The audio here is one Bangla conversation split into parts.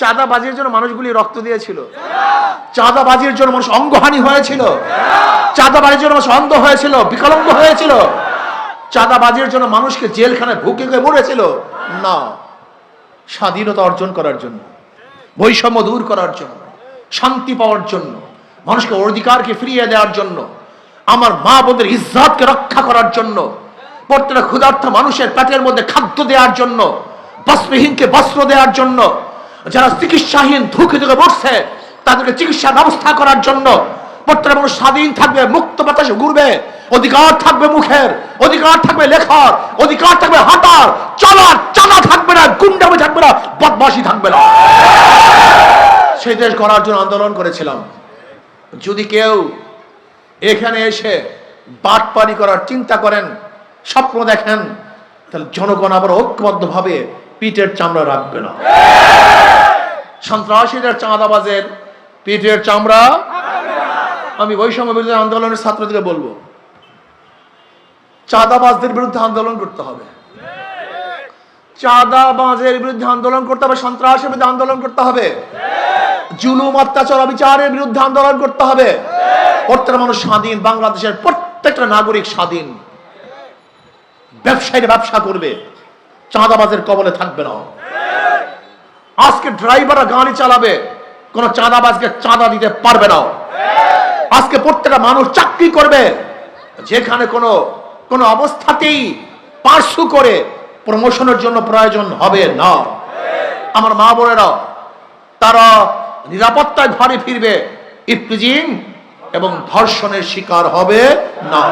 চাঁদাবাজির জন্য মানুষগুলি রক্ত দিয়েছিল। চাঁদাবাজির জন্য মানুষ অঙ্গহানি হয়েছিল। চাঁদাবাজির জন্য মানুষ অন্ধ হয়েছিল বিকলাঙ্গ হয়েছিল। চাঁদাবাজির জন্য মানুষকে জেলখানায় ভুকে গিয়ে মরেছিল। না, স্বাধীনতা অর্জন করার জন্য, বৈষম্য দূর করার জন্য, শান্তি পাওয়ার জন্য, মানুষকে অধিকারকে ফিরিয়ে দেওয়ার জন্য, আমার মা বোনদের ইজ্জাতকে রক্ষা করার জন্য, প্রত্যেকটা ক্ষুধার্থ মানুষের পেটের মধ্যে খাদ্য দেওয়ার জন্য বস্ত্রহীনকে বস্ত্র দেওয়ার জন্য যারা চিকিৎসাহীন ধুকে ধুকে বসছে, তাদেরকে চিকিৎসার ব্যবস্থা করার জন্য প্রত্যেকটা মানুষ স্বাধীন থাকবে, মুক্ত বাতাসে ঘুরবে। অধিকার থাকবে মুখের, অধিকার থাকবে লেখার, অধিকার থাকবে হাঁটার। চলার চালা থাকবে না, গুন্ডামি থাকবে না বদমাসি থাকবে না। সেই দেশ গড়ার জন্য আন্দোলন করেছিলাম। যদি কেউ এখানে এসে বাটপারি করার চিন্তা করেন, স্বপ্ন দেখেন, তাহলে জনগণ আবার ঐক্যবদ্ধভাবে পিঠের চামড়া রাখবে না। সন্ত্রাসীদের চাঁদাবাজের পিঠের চামড়া। আমি বৈষম্য বিরোধী আন্দোলনের ছাত্রদেরকে বলব, চাঁদাবাজদের বিরুদ্ধে আন্দোলন করতে হবে। চাঁদাবাজের বিরুদ্ধে আন্দোলন করতে হবে, সন্ত্রাসের বিরুদ্ধে আন্দোলন করতে হবে। জুলুম, অত্যাচার বিচারের বিরুদ্ধে আন্দোলন করতে হবে। প্রত্যেকটা মানুষ স্বাধীন, বাংলাদেশের প্রত্যেকটা নাগরিক স্বাধীন। ব্যবসায়ীরা ব্যবসা করবে, চাঁদাবাজের কবলে থাকবে না। আজকে ড্রাইভাররা গাড়ি চালাবে, কোন চাঁদাবাজকে চাঁদা দিতে পারবে না। আজকে প্রত্যেকটা মানুষ চাকরি করবে, যেখানে কোনো কোনো অবস্থাতেই পার্শ্ব করে প্রমোশনের জন্য প্রয়োজন হবে না। আমার মা বোনেরা, তারা নিরাপত্তায় ঘরে ফিরবে ইফতিজিং এবং ধর্ষণের শিকার হবে না।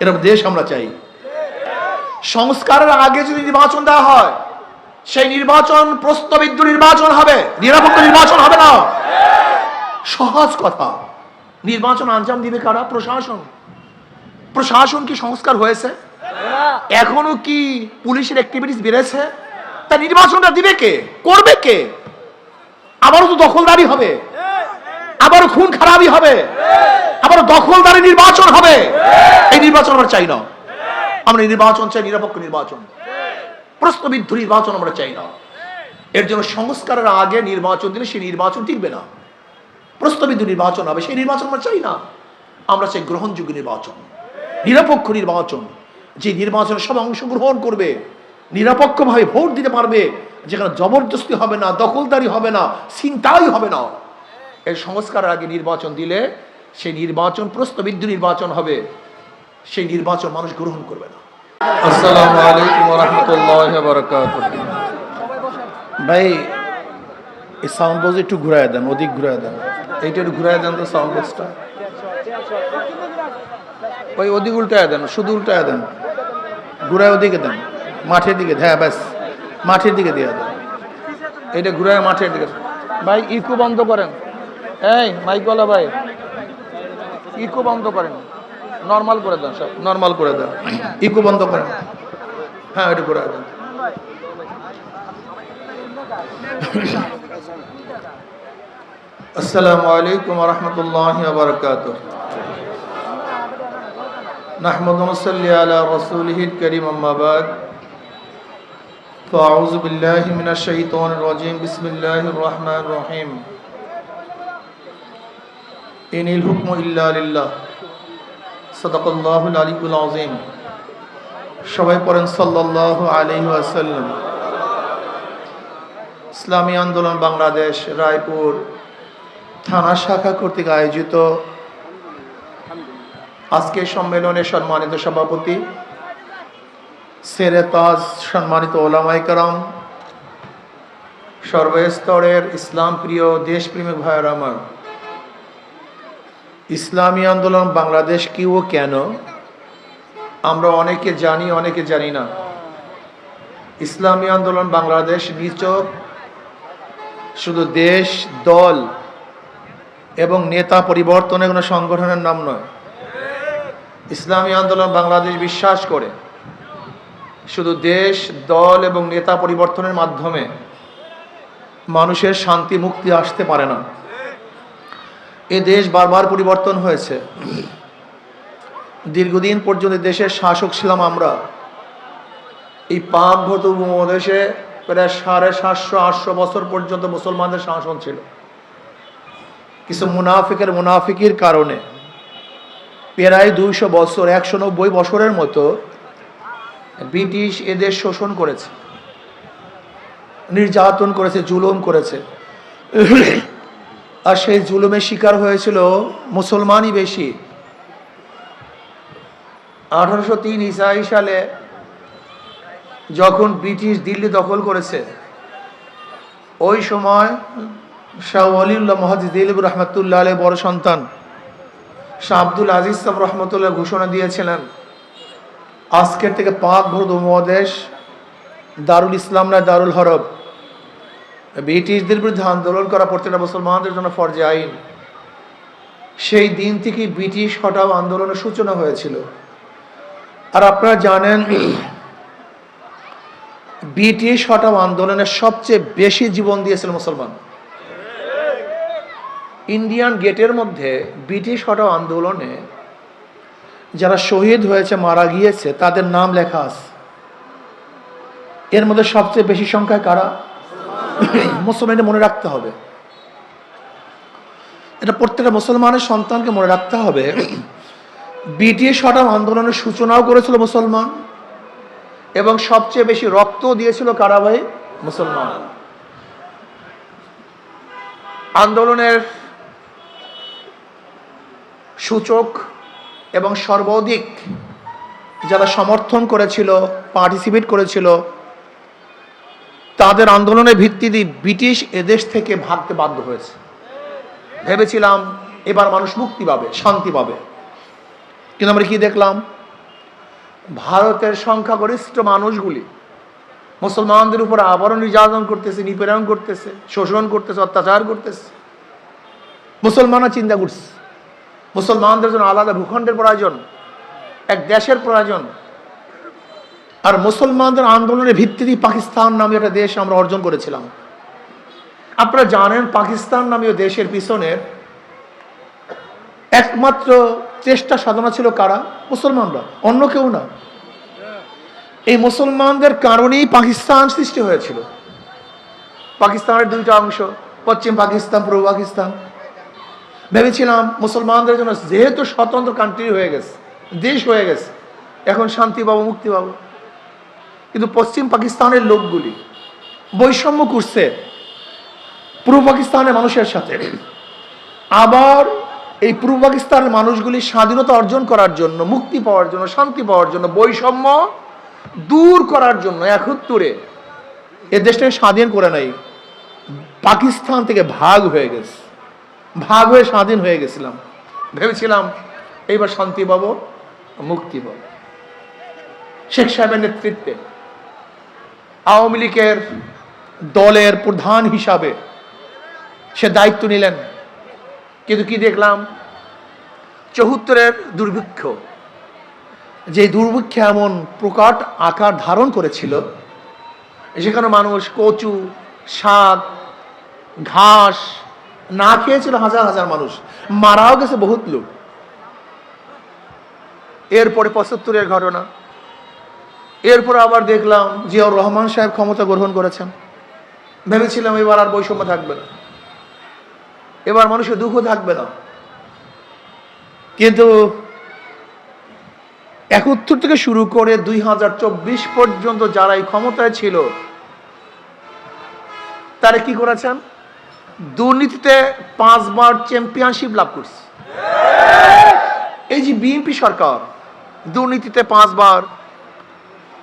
এরকম দেশ আমরা চাই। সংস্কারের আগে যদি নির্বাচন দেওয়া হয় সেই নির্বাচন প্রস্তাবিত নির্বাচন হবে, নিরাপত্তা নির্বাচন হবে না। সহজ কথা। নির্বাচন আঞ্জাম দিবে কারা? প্রশাসন। প্রশাসন কি সংস্কার হয়েছে? এখনও কি পুলিশের অ্যাক্টিভিটিস বেড়েছে? তা নির্বাচনটা দিবে কে? করবে কে? আবারও তো দখলদারি হবে। আবারও খুন খারাপই হবে। আবারও দখলদারি নির্বাচন হবে। এই নির্বাচন আমরা চাই না। আমরা নির্বাচন চাই, নিরপেক্ষ নির্বাচন। প্রশ্নবিদ্ধ নির্বাচন আমরা চাই না। এর জন্য সংস্কারের আগে নির্বাচন দিলে সেই নির্বাচন টিকবে না। প্রশ্নবিদ্ধ নির্বাচন হবে, সেই নির্বাচন আমরা চাই না। আমরা চাই গ্রহণযোগ্য নির্বাচন, নিরপেক্ষ নির্বাচন। যে নির্বাচনে সব অংশগ্রহণ করবে, নিরপেক্ষভাবে ভোট দিতে পারবে, যেখানে জবরদস্তি হবে না, দখলদারি হবে না চিন্তাই হবে না। এই সংস্কারের আগে নির্বাচন দিলে সেই নির্বাচন, প্রশ্নবিদ্ধ নির্বাচন হবে। সেই নির্বাচন মানুষ গ্রহণ করবে না। আসসালামু আলাইকুম রহমতুল্লাহ বরকাত ভাই এই সাউন্ড বক্স একটু ঘুরায় দেন অধিক ঘুরায় দেন। এইটা একটু ঘুরায় দেন তো সাউন্ড বক্সটা ওই ওদিক উল্টায় দেন শুধু উল্টায় দেন। ঘুরায় ওদিকে দেন মাঠের দিকে হ্যাঁ ব্যাস মাঠের দিকে দিয়ে দেন। এটা ঘুরায় মাঠের দিকে। ভাই ইকো বন্ধ করেন। এই মাইকওয়ালা ভাই ইকো বন্ধ করেন। নর্মাল করে দেন সব নর্মাল করে দেন ইকো বন্ধ করেন হ্যাঁ এটা ঘুরায় দেন আসসালামু আলাইকুম রহমতুল্লাহ বরকাত نحمد ونصلي على رسوله الكريم أما بعد فأعوذ بالله من الشيطان الرجيم بسم الله الرحمن الرحيم إن الحكم إلا لله সবাই পড়েন ইসলামী আন্দোলন বাংলাদেশ, রায়পুর থানা শাখা কর্তৃক আয়োজিত আজকে সম্মেলনে সম্মানিত সভাপতি সেরে তাজ সম্মানিত ওলামাইকারাম সর্বস্তরের ইসলাম প্রিয় দেশপ্রেমিক ভাইয়ের আমার ইসলামী আন্দোলন বাংলাদেশ কি ও কেন? আমরা অনেকে জানি অনেকে জানি না। ইসলামী আন্দোলন বাংলাদেশ নিচক, শুধু দেশ, দল এবং নেতা পরিবর্তনের কোনো সংগঠনের নাম নয়। ইসলামী আন্দোলন বাংলাদেশ বিশ্বাস করে। শুধু দেশ, দল এবং নেতা পরিবর্তনের মাধ্যমে মানুষের শান্তি, মুক্তি আসতে পারে না। এ দেশ বারবার পরিবর্তন হয়েছে। দীর্ঘদিন পর্যন্ত দেশের শাসক ছিলাম আমরা। এই পাক ভৌত উপমহাদেশে প্রায় সাড়ে সাতশো, আটশো বছর পর্যন্ত মুসলমানদের শাসন ছিল। কিছু মুনাফিকের মুনাফিকির কারণে প্রায় দুইশো বছর, একশো নব্বই বছরের মতো ব্রিটিশ এদের শোষণ করেছে, নির্যাতন করেছে, জুলুম করেছে। আর সেই জুলুমের শিকার হয়েছিল মুসলমানই বেশি। আঠারোশো তিন ইসাই সালে যখন ব্রিটিশ দিল্লি দখল করেছে, ওই সময় শাহ অলিউল্লাহ মহাজিদ দিলীপ রহমতুল্লাহ আলের বড় সন্তান শাহ আব্দুল আজিজ সাহ রহমতুল্লাহ ঘোষণা দিয়েছিলেন, আজকের থেকে পাক ভরত উপমহাদেশ দারুল ইসলাম নয় দারুল হরব। ব্রিটিশদের বিরুদ্ধে আন্দোলন করা প্রত্যেকটা মুসলমানদের জন্য ফরজে আইন। সেই দিন থেকে ব্রিটিশ হটাও আন্দোলনের সূচনা হয়েছিল। আর আপনারা জানেন, ব্রিটিশ হটাও আন্দোলনের সবচেয়ে বেশি জীবন দিয়েছিল মুসলমান। ইন্ডিয়ান গেটের মধ্যে ব্রিটিশ হটাও আন্দোলনে যারা শহীদ হয়েছে, মারা গিয়েছে, তাদের নাম লেখা আছে। এর মধ্যে সবচেয়ে বেশি সংখ্যায় কারা? মুসলমানদের মনে রাখতে হবে। এটা প্রত্যেকটা মুসলমানের সন্তানকে মনে রাখতে হবে। ব্রিটিশ হটাও আন্দোলনের সূচনাও করেছিল মুসলমান এবং সবচেয়ে বেশি রক্ত দিয়েছিল কারা ভাই? মুসলমান। আন্দোলনের সূচক এবং সর্বাধিক যারা সমর্থন করেছিল পার্টিসিপেট করেছিল তাদের আন্দোলনের ভিত্তিতে ব্রিটিশ এদেশ থেকে ভাগতে বাধ্য হয়েছে। ভেবেছিলাম এবার মানুষ মুক্তি পাবে, শান্তি পাবে। কিন্তু আমরা কি দেখলাম? ভারতের সংখ্যাগরিষ্ঠ মানুষগুলি মুসলমানদের উপর আবারও নির্যাতন করতেছে, নিপীড়ন করতেছে, শোষণ করতেছে, অত্যাচার করতেছে। মুসলমানরা চিন্তা করছে, মুসলমানদের জন্য আলাদা ভূখণ্ডের প্রয়োজন, এক দেশের প্রয়োজন আর মুসলমানদের আন্দোলনের ভিত্তিতে পাকিস্তান নামে একটা দেশ আমরা অর্জন করেছিলাম। আপনারা জানেন পাকিস্তান নামীয় দেশের পিছনের একমাত্র চেষ্টা সাধনা ছিল কারা? মুসলমানরা, অন্য কেউ না। এই মুসলমানদের কারণেই পাকিস্তান সৃষ্টি হয়েছিল। পাকিস্তানের দুইটা অংশ, পশ্চিম পাকিস্তান, পূর্ব পাকিস্তান। ভেবেছিলাম মুসলমানদের জন্য যেহেতু স্বতন্ত্র কান্ট্রি হয়ে গেছে, দেশ হয়ে গেছে, এখন শান্তি পাবো মুক্তি পাবো কিন্তু পশ্চিম পাকিস্তানের লোকগুলি বৈষম্য করছে পূর্ব পাকিস্তানের মানুষের সাথে। আবার এই পূর্ব পাকিস্তানের মানুষগুলি স্বাধীনতা অর্জন করার জন্য, মুক্তি পাওয়ার জন্য, শান্তি পাওয়ার জন্য, বৈষম্য দূর করার জন্য একত্তরে এ দেশটাকে স্বাধীন করে নাই। পাকিস্তান থেকে ভাগ হয়ে গেছে। ভাগ হয়ে স্বাধীন হয়ে গেছিলাম। ভেবেছিলাম এইবার শান্তি পাবো, মুক্তি পাবো। শেখ সাহেবের নেতৃত্বে আওয়ামী লীগের দলের প্রধান হিসাবে সে দায়িত্ব নিলেন। কিন্তু কি দেখলাম? চৌহত্তরের দুর্ভিক্ষ, যে দুর্ভিক্ষে এমন প্রকাট আকার ধারণ করেছিল, যেখানে মানুষ কচু, শাক, ঘাস না খেয়েছিল হাজার হাজার মানুষ, মারাও গেছে বহুত লোক। এরপরে পঁচাত্তরের ঘটনা এরপর আবার দেখলাম জিয়াউর রহমান সাহেব ক্ষমতা গ্রহণ করেছেন। ভেবেছিলাম এবার আর বৈষম্য থাকবে না। এবার মানুষের দুঃখ থাকবে না। কিন্তু একাত্তর থেকে শুরু করে দুই হাজার চব্বিশ পর্যন্ত যারা এই ক্ষমতায় ছিল, তারা কি করেছেন? দুর্নীতিতে পাঁচবার চ্যাম্পিয়নশিপ লাভ করছে। এই যে বিএনপি সরকার, দুর্নীতিতে পাঁচবার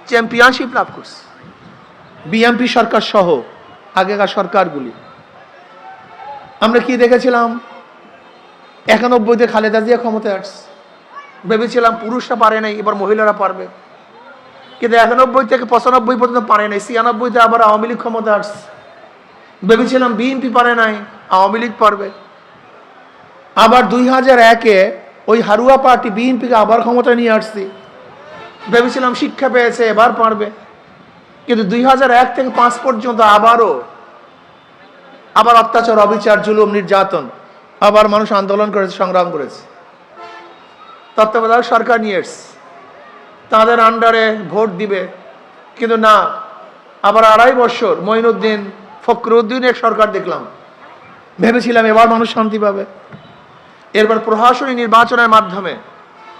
চ্যাম্পিয়নশিপ লাভ করছে। বিএনপি সরকার সহ আগেকার সরকারগুলি। আমরা কি দেখেছিলাম? একানব্বইতে খালেদা জিয়া ক্ষমতায় আসছে। ভেবেছিলাম পুরুষরা পারে নাই, এবার মহিলারা পারবে। কিন্তু একানব্বই থেকে পঁচানব্বই পর্যন্ত পারে নাই, ছিয়ানব্বইতে আবার আওয়ামী লীগ ক্ষমতা আসছে। ভেবেছিলাম বিএনপি পারে নাই, আওয়ামী লীগ পারবে। আবার দুই হাজার একে ওই হারুয়া পার্টি বিএনপিকে আবার ক্ষমতা নিয়ে আসছি। ভেবেছিলাম শিক্ষা পেয়েছে, এবার পারবে। কিন্তু দুই হাজার এক থেকে পাঁচ পর্যন্ত আবারও, আবার অত্যাচার, অবিচার, জুলুম, নির্যাতন, আবার মানুষ আন্দোলন করেছে, সংগ্রাম করেছে। তত্ত্বাবধায়ক সরকার নিয়ে এসছে। তাদের আন্ডারে ভোট দিবে। কিন্তু না, আবার আড়াই বছর মঈনুদ্দিন ফখরুদ্দিনের সরকার দেখলাম। ভেবেছিলাম এবার মানুষ শান্তি পাবে। এরপর প্রশাসনিক নির্বাচনের মাধ্যমে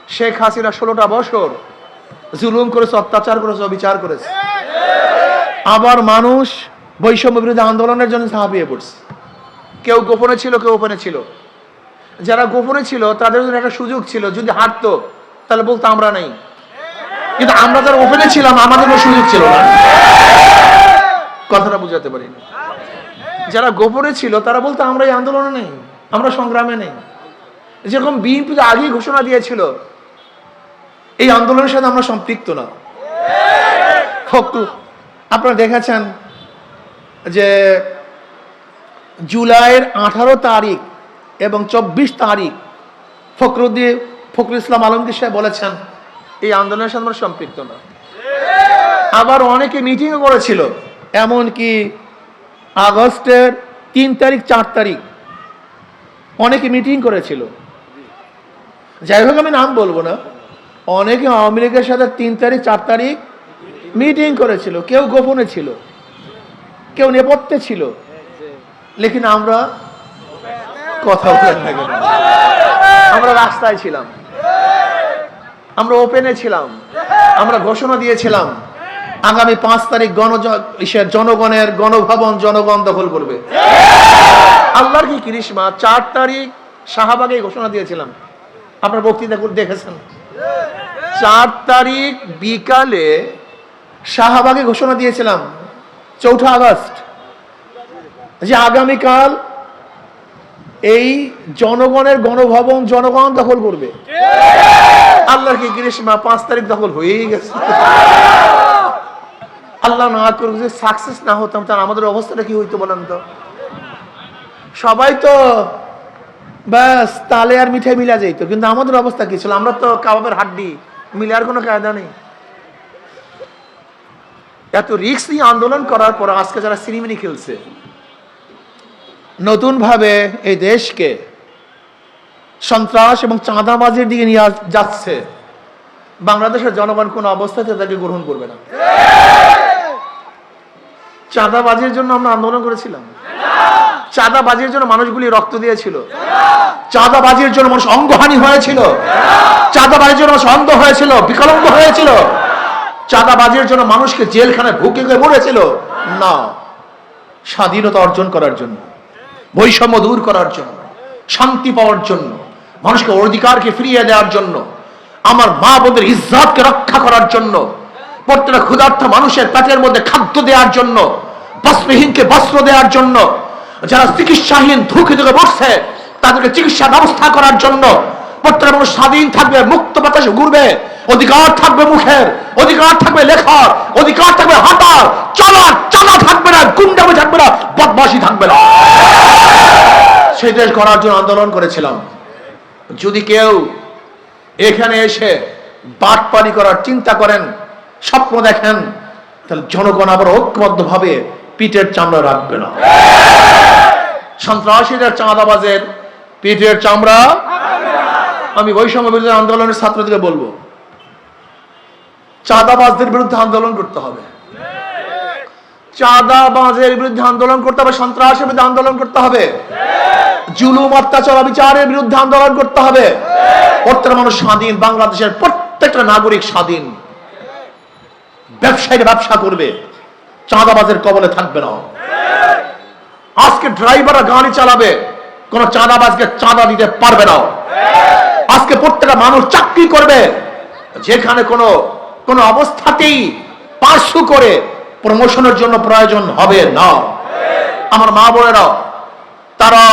শেখ হাসিনা ষোলোটা বছর জুলুম করেছে, অত্যাচার করেছে, অবিচার করেছে। আবার মানুষ বৈষম্য বিরোধী আন্দোলনের জন্য ঝাঁপিয়ে পড়ছে। কেউ গোপনে ছিল, কেউ ওপেনে ছিল। যারা গোপনে ছিল, তাদের জন্য একটা সুযোগ ছিল, যদি হারতো, তাহলে বলতো আমরা নাই। কিন্তু আমরা যারা ওপেনে ছিলাম, আমাদের কোনো সুযোগ ছিল না। কথাটা বুঝাতে পারিনি। যারা গোপনে ছিল, তারা বলতো, আমরা এই আন্দোলনে নেই, আমরা সংগ্রামে নেই। যেরকম বিএনপি আগেই ঘোষণা দিয়েছিল এই আন্দোলনের সাথে আমরা সম্পৃক্ত না। আপনারা দেখেছেন যে জুলাইয়ের আঠারো তারিখ এবং চব্বিশ তারিখ ফখরুদ্দিন, ফখরুল ইসলাম আলমগীর সাহেব বলেছেন, এই আন্দোলনের সাথে আমরা সম্পৃক্ত না। আবার অনেকে মিটিংও করেছিল, এমনকি আগস্টের তিন তারিখ, চার তারিখ অনেকে মিটিং করেছিল। যাই হোক, আমি নাম বলব না। অনেকে আওয়ামী লীগের সাথে তিন তারিখ, চার তারিখ মিটিং করেছিল, কেউ গোপনে ছিল, কেউ নেপথ্যে ছিল। লেকিন আমরা কথা বলেন না। কেন? আমরা রাস্তায় ছিলাম। আমরা ওপেনে ছিলাম। আমরা ঘোষণা দিয়েছিলাম, আগামী পাঁচ তারিখ গণ জনগণের গণভবন জনগণ দখল করবে। আল্লাহর কি কৃষ্মা চার তারিখ শাহবাগে ঘোষণা দিয়েছিলাম। আপনার বক্তৃতা দেখেছেন? চার তারিখ বিকালে শাহবাগে ঘোষণা দিয়েছিলাম, চৌঠা আগস্ট, যে আগামীকাল এই জনগণের গণভবন, জনগণ দখল করবে। আল্লাহর কি গ্রীষ্মা পাঁচ তারিখ দখল হয়েই গেছে। আল্লাহ না করুক যে সাকসেস না হতাম, তাহলে আমাদের অবস্থাটা কি হইতো বলেন তো? সবাই তো ব্যাস তালে আর মিঠাই মিলা যাইত, কিন্তু আমাদের অবস্থা কি ছিল? আমরা তো কাবাবের হাড্ডি মিলার কোনো কায়দা নেই। এত রিক্স নিয়ে আন্দোলন করার পর আজকে যারা সিনেমিনি খেলছে নতুনভাবে এই দেশকে সন্ত্রাস এবং চাঁদাবাজির দিকে নিয়ে যাচ্ছে বাংলাদেশের জনগণ কোন অবস্থাতে তাকে গ্রহণ করবে না। চাঁদাবাজির জন্য আমরা আন্দোলন করেছিলাম। চাঁদাবাজির জন্য মানুষগুলি রক্ত দিয়েছিল। চাঁদাবাজির জন্য মানুষ অঙ্গহানি হয়েছিল। চাঁদাবাজির জন্য মানুষ অন্ধ হয়েছিল, বিকলাঙ্গ হয়েছিল। চাঁদাবাজির জন্য মানুষকে জেলখানায় ভুকে গিয়ে মরেছিল। না, স্বাধীনতা অর্জন করার জন্য, বৈষম্য দূর করার জন্য, শান্তি পাওয়ার জন্য, মানুষকে অধিকারকে ফিরিয়ে দেওয়ার জন্য, আমার মা বোনদের ইজ্জাতকে রক্ষা করার জন্য, প্রত্যেকটা ক্ষুধার্ত মানুষের পেটের মধ্যে খাদ্য দেওয়ার জন্য বস্ত্রহীনকে বস্ত্র দেওয়ার জন্য যারা চিকিৎসাহীন ধুকে ধুকে বসছে, তাদেরকে চিকিৎসা ব্যবস্থা করার জন্য প্রত্যেকটা মানুষ স্বাধীন থাকবে, মুক্ত বাতাসে ঘুরবে, অধিকার থাকবে মুখের, অধিকার থাকবে লেখার, অধিকার থাকবে হাঁটার, চলার, চালা থাকবে না, গুন্ডামি থাকবে না বদমাসি থাকবে না। সেই দেশ গড়ার জন্য আন্দোলন করেছিলাম। যদি কেউ এখানে এসে বাটপানি করার চিন্তা করেন, স্বপ্ন দেখেন, তাহলে জনগণ আবার ঐক্যবদ্ধভাবে পিঠের চামড়া রাখবে না। সন্ত্রাসীদের চাঁদাবাজের পিঠের চামড়া আমি বৈষম্য বিরোধী আন্দোলনের ছাত্রদেরকে বলব, চাঁদাবাজদের বিরুদ্ধে আন্দোলন করতে হবে। চাঁদাবাজের বিরুদ্ধে আন্দোলন করতে হবে, সন্ত্রাসের বিরুদ্ধে আন্দোলন করতে হবে। জুলুম, অত্যাচার বিরুদ্ধে আন্দোলন করতে হবে। প্রত্যেকটা মানুষ স্বাধীন, বাংলাদেশের প্রত্যেকটা নাগরিক স্বাধীন। ব্যবসায়ীরা ব্যবসা করবে। চাঁদাবাজের কবলে থাকবে না। আজকে ড্রাইভাররা গাড়ি চালাবে, কোন চাঁদাবাজকে চাঁদা দিতে পারবে না। আজকে প্রত্যেকটা মানুষ চাকরি করবে, যেখানে কোনো কোনো অবস্থাতেই পার্শ্ব করে প্রমোশনের জন্য প্রয়োজন হবে না। আমার মা বোনেরা, তারা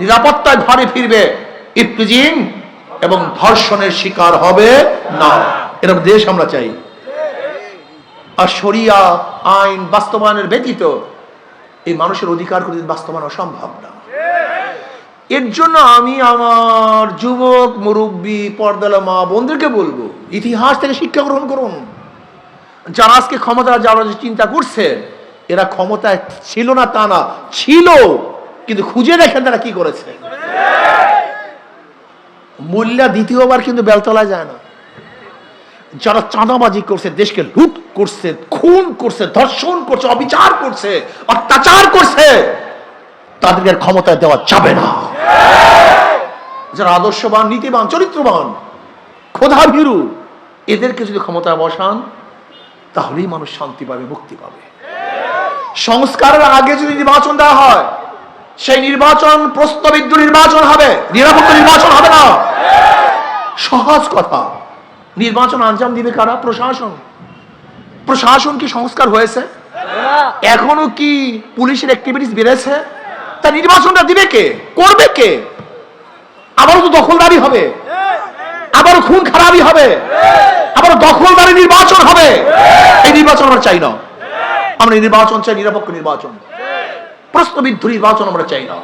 নিরাপত্তায় ঘরে ফিরবে, ইফতিজিং এবং ধর্ষণের শিকার হবে না। এরকম দেশ আমরা চাই। আর শরিয়া আইন বাস্তবায়নের ব্যতীত এই মানুষের অধিকার করে বাস্তবায়ন অসম্ভব না। এর জন্য আমি আমার যুবক, মুরব্বী, পর্দালা মা বোনদেরকে বলব, ইতিহাস থেকে শিক্ষা গ্রহণ করুন। যারা আজকে ক্ষমতা যারা চিন্তা করছে, এরা ক্ষমতায় ছিল না তা না, ছিল, কিন্তু খুঁজে দেখেন তারা কি করেছে। মূল্যা দ্বিতীয়বার কিন্তু বেলতলায় যায় না। যারা চাঁদাবাজি করছে, দেশকে লুট করছে, খুন করছে, ধর্ষণ করছে, অবিচার করছে, অত্যাচার করছে, তাদেরকে ক্ষমতায় দেওয়া যাবে না। যারা আদর্শবান, নীতিবান, চরিত্রবান খোদা ভীরু এদেরকে যদি ক্ষমতায় বসান, তাহলেই মানুষ শান্তি পাবে, মুক্তি পাবে। সংস্কারের আগে যদি নির্বাচন দেওয়া হয়, সেই নির্বাচন প্রস্তাবিত নির্বাচন হবে, নিরাপত্তা নির্বাচন হবে না। সহজ কথা। নির্বাচন আঞ্জাম দিবে কারা? প্রশাসন। প্রশাসন কি সংস্কার হয়েছে? এখনও কি পুলিশের অ্যাক্টিভিটিস বেড়েছে? তা নির্বাচনটা দিবে কে? করবে কে? আবারও তো দখলদারি হবে। আবারও খুন খারাপই হবে। আবার দখলদারি নির্বাচন হবে। এই নির্বাচন আমরা চাই না। আমরা নির্বাচন চাই, নিরপেক্ষ নির্বাচন। প্রশ্নবিদ্ধ নির্বাচন আমরা চাই না।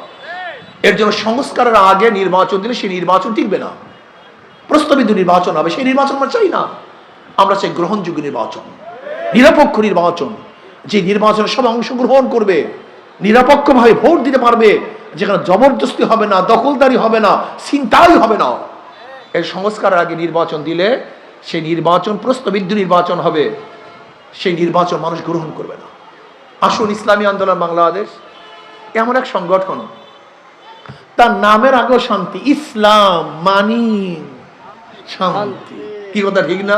এর জন্য সংস্কারের আগে নির্বাচন দিলে সেই নির্বাচন টিকবে না। প্রস্তাবিত নির্বাচন হবে, সেই নির্বাচন আমরা চাই না। আমরা চাই গ্রহণযোগ্য নির্বাচন, নিরপেক্ষ নির্বাচন, যে নির্বাচনে সব অংশগ্রহণ করবে, নিরপেক্ষভাবে ভোট দিতে পারবে, যেখানে জবরদস্তি হবে না, দখলদারি হবে না চিন্তাই হবে না। এই সংস্কারের আগে নির্বাচন দিলে সেই নির্বাচন, প্রস্তাবিত নির্বাচন হবে, সেই নির্বাচন মানুষ গ্রহণ করবে না। আসুন, ইসলামী আন্দোলন বাংলাদেশ এমন এক সংগঠন, তার নামের আগেও শান্তি, ইসলাম মানি। শান্তি। কি কথা ঠিক না?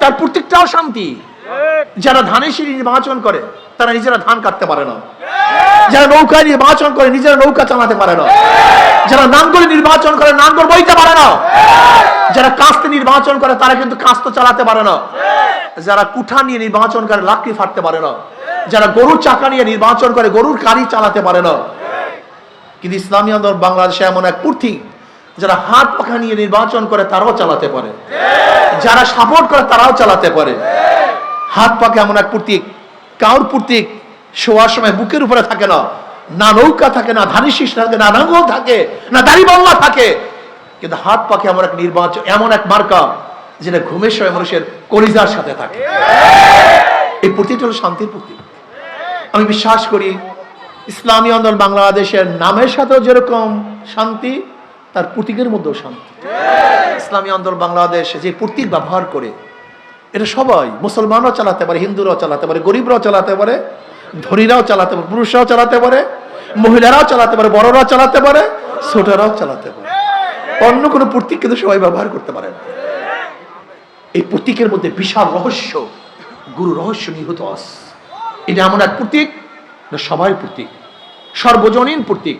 তার প্রত্যেকটাও শান্তি। যারা ধানের সিঁড়ি নির্বাচন করে তারা নিজেরা ধান কাটতে পারে না। যারা নৌকা নির্বাচন করে নিজেরা নৌকা চালাতে পারে না। যারা নাঙ্গল নির্বাচন করে নাঙ্গল বইতে পারে না। যারা কাস্তে নির্বাচন করে তারা কিন্তু কাস্ত চালাতে পারে না। যারা কুঠা নিয়ে নির্বাচন করে লাকড়ি ফাটতে পারে না। যারা গরুর চাকা নিয়ে নির্বাচন করে গরুর গাড়ি চালাতে পারে না। কিন্তু ইসলামী আন্দোলন বাংলাদেশে এমন এক পূর্তি যারা হাত পাখা নিয়ে নির্বাচন করে, তারাও চালাতে পারে। যারা সাপোর্ট করে, তারাও চালাতে পারে। হাত পাকে এমন এক প্রতীক, কাউর প্রতীক শোয়ার সময় বুকের উপরে থাকে না। না নৌকা থাকে, না ধানি শীষ থাকে, না নাঙ্গল থাকে, না দাড়ি বাংলা থাকে। কিন্তু হাত পাকে এমন এক নির্বাচন, এমন এক মার্কা, যেটা ঘুমের সময় মানুষের কলিজার সাথে থাকে। এই প্রতীকটা হলো শান্তির প্রতীক। আমি বিশ্বাস করি, ইসলামী আন্দোলন বাংলাদেশের নামের সাথেও যেরকম শান্তি তার প্রতীকের মধ্যেও শান্তি। ইসলামী আন্দোলন বাংলাদেশ যে প্রতীক ব্যবহার করে, এটা সবাই, মুসলমানরাও চালাতে পারে, হিন্দুরাও চালাতে পারে, গরিবরাও চালাতে পারে, ধনীরাও চালাতে পারে, পুরুষরাও চালাতে পারে, মহিলারাও চালাতে পারে, বড়রাও চালাতে পারে, ছোটরাও চালাতে পারে। অন্য কোনো প্রতীক কিন্তু সবাই ব্যবহার করতে পারে না। এই প্রতীকের মধ্যে বিশাল রহস্য, গুরু রহস্য নিহত আছে। এটা এমন এক প্রতীক এটা সবাই প্রতীক? সর্বজনীন প্রতীক?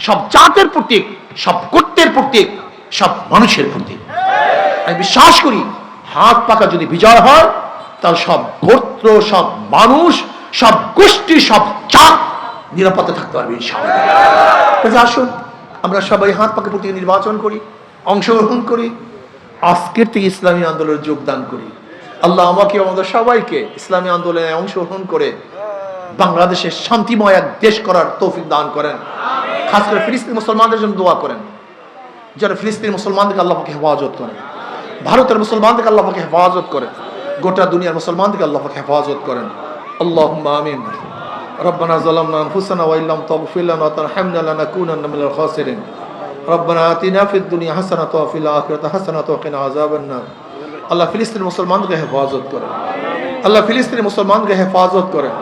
সব জাতের প্রতীক? সব গোত্রের প্রতীক সব মানুষের প্রতীক আমি বিশ্বাস করি, হাত পাকা যদি বিজয় হয়, তাহলে সব গোত্র, সব মানুষ, সব গোষ্ঠী, সব জাত নিরাপদে থাকতে পারবে আসুন, আমরা সবাই হাত পাকা প্রতীক নির্বাচন করি, অংশগ্রহণ করি, আজকের থেকে ইসলামী আন্দোলনে যোগদান করি। আল্লাহ আমাকে আমাদের সবাইকে ইসলামী আন্দোলনে অংশগ্রহণ করে বাংলাদেশের শান্তিময় এক দেশ করার তৌফিক দান করেন। খাস করে ফিলিস্তিনি মুসলমানদের জন্য দোয়া করেন যেন ফিলিস্তিনি মুসলমানদেরকে আল্লাহকে হেফাজত করেন ভারতের মুসলমানদেরকে আল্লাহকে হেফাজত করেন গোটা দুনিয়ার মুসলমানদেরকে আল্লাহকে হেফাজত করেন আল্লাহ আমিন ربنا ظلمنا انفسنا وان لم تغفر لنا وترحمنا لنكونن من الخاسرين ربنا آتنا في الدنيا حسنة وفي الآخرة حسنة وقنا عذاب النار আল্লাহ ফিলিস্তিনি মুসলমানকে হেফাজত করেন আল্লাহ ফিলিস্তিনি মুসলমানকে হেফাজত করেন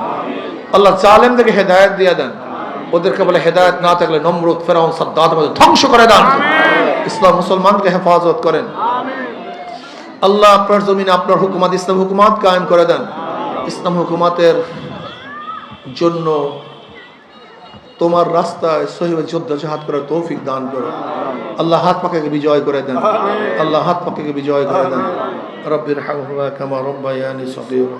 আল্লাহ জালেমদেরকে হেদায়ত দিয়ে দেন ওদেরকে বলে হেদায়ত না থাকলে নমরুদ ফেরাউন সাদ্দাত ধ্বংস করে দেন। ইসলাম মুসলমানকে হেফাজত করেন। আল্লাহ আপনার জমিনে আপনার হুকুমাত ইসলাম হুকুমাত কায়েম করে দেন। ইসলাম হুকুমাতের জন্য তোমার রাস্তায় সহিবে যোদ্ধা জাহাদ করার তৌফিক দান করো। আল্লাহ হাত পাকে বিজয় করে দেন। আল্লাহ হাত পাকে বিজয় করে দেন। রব্বির হামহুমা কামা রব্বায়ানি সগীরা।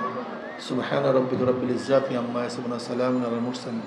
সুবহান রাব্বিকা রব্বিল ইজ্জাতি আম্মা ইয়াসিফুন সালামুন আলাল মুরসালিন।